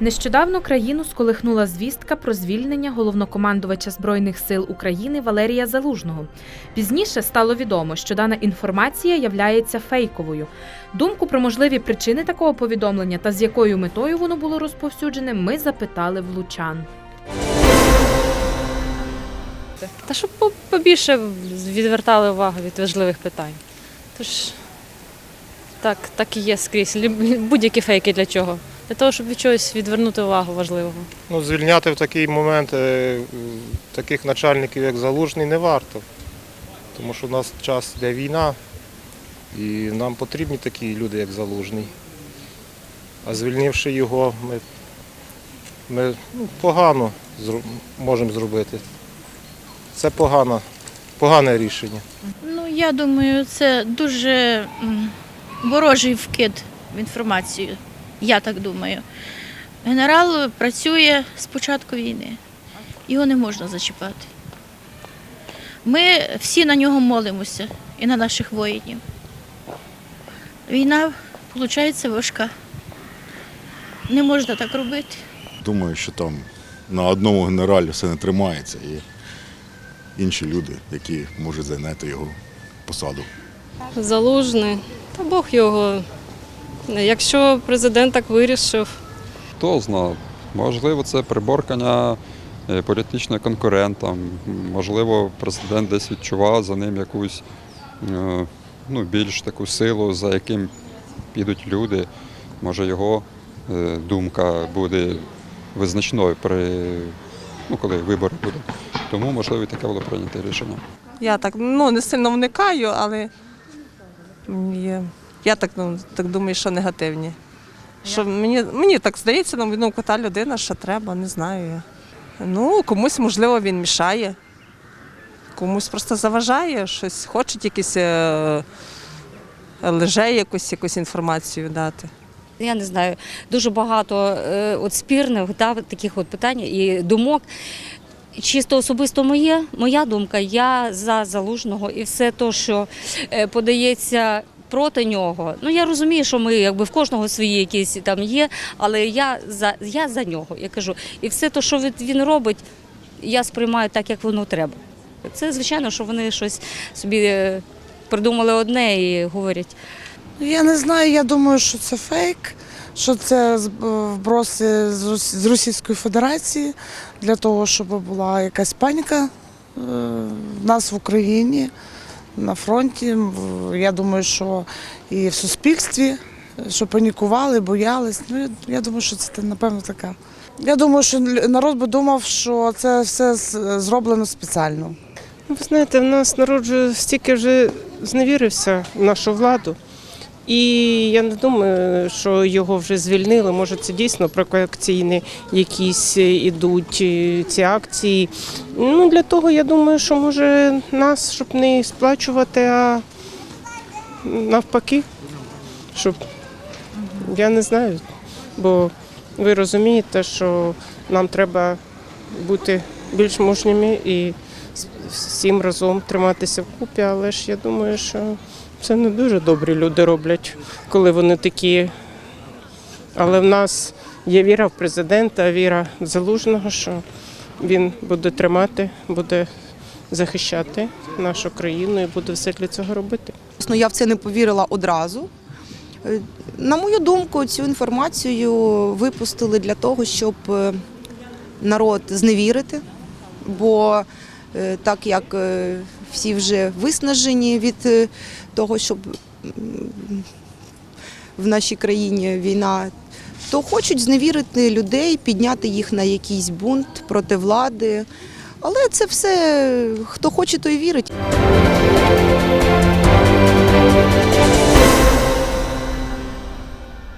Нещодавно країну сколихнула звістка про звільнення головнокомандувача збройних сил України Валерія Залужного. Пізніше стало відомо, що дана інформація являється фейковою. Думку про можливі причини такого повідомлення та з якою метою воно було розповсюджене, ми запитали в лучан. Та щоб побільше відвертали увагу від важливих питань. Тож так, так і є скрізь. Будь-які фейки для чого? Для того, щоб від чогось відвернути увагу важливого. Ну, звільняти в такий момент е, таких начальників, як Залужний, не варто. Тому що в нас час йде війна, і нам потрібні такі люди, як Залужний. А звільнивши його, ми, ми ну, погано зру- можемо зробити. Це погано, погане рішення. Ну, я думаю, це дуже ворожий вкид в інформацію. Я так думаю. Генерал працює з початку війни. Його не можна зачіпати. Ми всі на нього молимося і на наших воїнів. Війна, виходить, важка. Не можна так робити. Думаю, що там на одному генералі все не тримається і інші люди, які можуть зайняти його посаду. Залужний, та Бог його. Якщо президент так вирішив, Хто знає, можливо, це приборкання е, політичним конкурентам. Можливо, президент десь відчував за ним якусь е, ну, більш таку силу, за яким підуть люди. Може, його е, думка буде визначною при ну, коли вибори будуть. Тому, можливо, і таке було прийнято рішення. Я так ну, не сильно вникаю, але є- я так, ну, так думаю, що негативні. Що мені, мені так здається, ну, ну, та людина, що треба, не знаю я. Ну, комусь, можливо, він мішає, комусь просто заважає, щось хочуть якісь е, леже якусь, якусь інформацію дати. Я не знаю, дуже багато е, от спірних да, таких от питань і думок. Чисто особисто моє, моя думка, я за залужного і все те, що е, подається проти нього. Ну я розумію, що ми якби в кожного свої якісь там є, але я за я за нього. Я кажу, і все те, що він- робить, я сприймаю так, як воно треба. Це звичайно, що вони щось собі е, придумали одне і говорять. Я не знаю, я думаю, що це фейк, що це е, вброси з Російської Федерації для того, щоб була якась паніка е, в нас в Україні, на фронті. Я думаю, що і в суспільстві, що панікували, боялись. Ну, я- думаю, що це напевно така. Я думаю, що народ би думав, що це все зроблено спеціально. Ви знаєте, в нас народ вже стільки вже зневірився в нашу владу. І я не думаю, що його вже звільнили. Може, це дійсно провокаційні якісь ідуть е, ці акції. Ну, для того я думаю, що може нас, щоб не сплачувати, а навпаки, щоб я не знаю. Бо ви розумієте, що нам треба бути більш мужніми і всім разом триматися вкупі, але ж я думаю, що це не дуже добрі люди роблять, коли вони такі. Але в нас є віра в президента, віра в залужного, що він буде тримати, буде захищати нашу країну і буде все для цього робити. Я в це не повірила одразу. На мою думку, цю інформацію випустили для того, щоб е, народ зневірити, бо так як е, всі вже виснажені від е, того, щоб в нашій країні війна, то хочуть зневірити людей, підняти їх на якийсь бунт проти влади. Але це все хто хоче, той вірить.